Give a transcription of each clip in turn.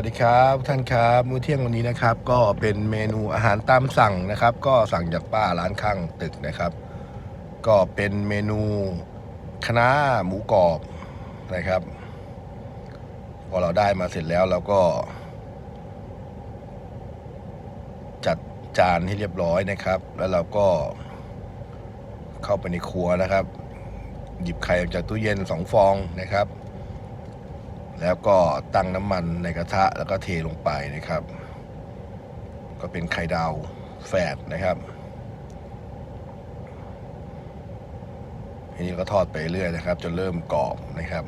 สวัสดีครับท่านครับมื้อเที่ยงวันนี้นะครับ ก็เป็นเมนูอาหารตามสั่งนะครับ ก็สั่งจากป้าร้านข้างตึกนะครับ ก็เป็นเมนูคะน้าหมูกรอบนะครับพอเราได้มาเสร็จแล้วเราก็ จัดจานให้เรียบร้อยนะครับ แล้วเราก็เข้าไปในครัวนะครับ หยิบไข่ออกจากตู้เย็นสองฟองนะครับ แล้วก็ตั้งน้ำมันในกระทะแล้วก็เทลงไปนะครับ ก็เป็นไข่ดาวแฝดนะครับทีนี้ก็ทอดไปเรื่อยนะครับ จนเริ่มกรอบนะครับ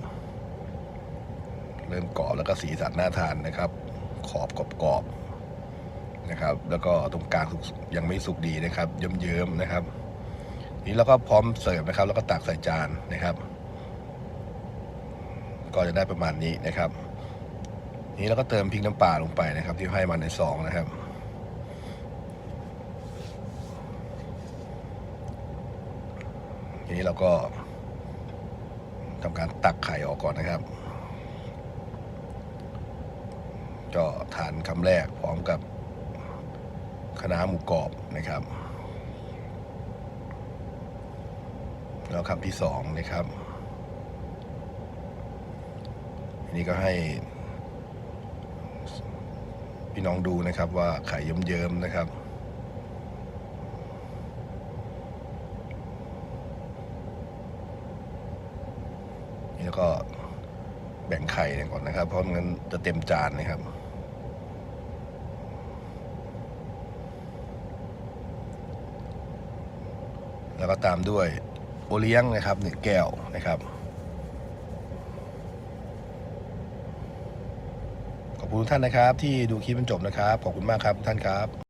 เริ่มกรอบแล้วก็สีสันน่าทานนะครับ ขอบกรอบๆนะครับ แล้วก็ตรงกลางยังไม่สุกดีนะครับเยิ้มๆนะครับ นี้เราก็พร้อมเสิร์ฟนะครับ แล้วก็ตักใส่จานนะครับ ก็จะได้ประมาณนี้นะครับ นี้เราก็เติมพริกน้ำปลาลงไปนะครับ ที่ให้มาในซองนะครับทีนี้เราก็ทำการตักไข่ออกก่อนนะครับก็ทานคำแรกพร้อมกับคะน้าหมูกรอบนะครับ แล้วคำที่สองนะครับ อั นนี้ก็ให้พี่น้องดูนะครับว่าไข่เยิ้มๆนะครับ นี่แล้วก็แบ่งไข่เนี่ยก่อนนะครับ เพราะงั้นจะเต็มจานนะครับแล้วก็ตามด้วยโอเลี้ยงนะครับหนึ่งแก้วนะครับ ขอบ คุณทุกท่านนะครับ ที่ดูคลิปจนจบนะครับขอบคุณมากครับท่านครับ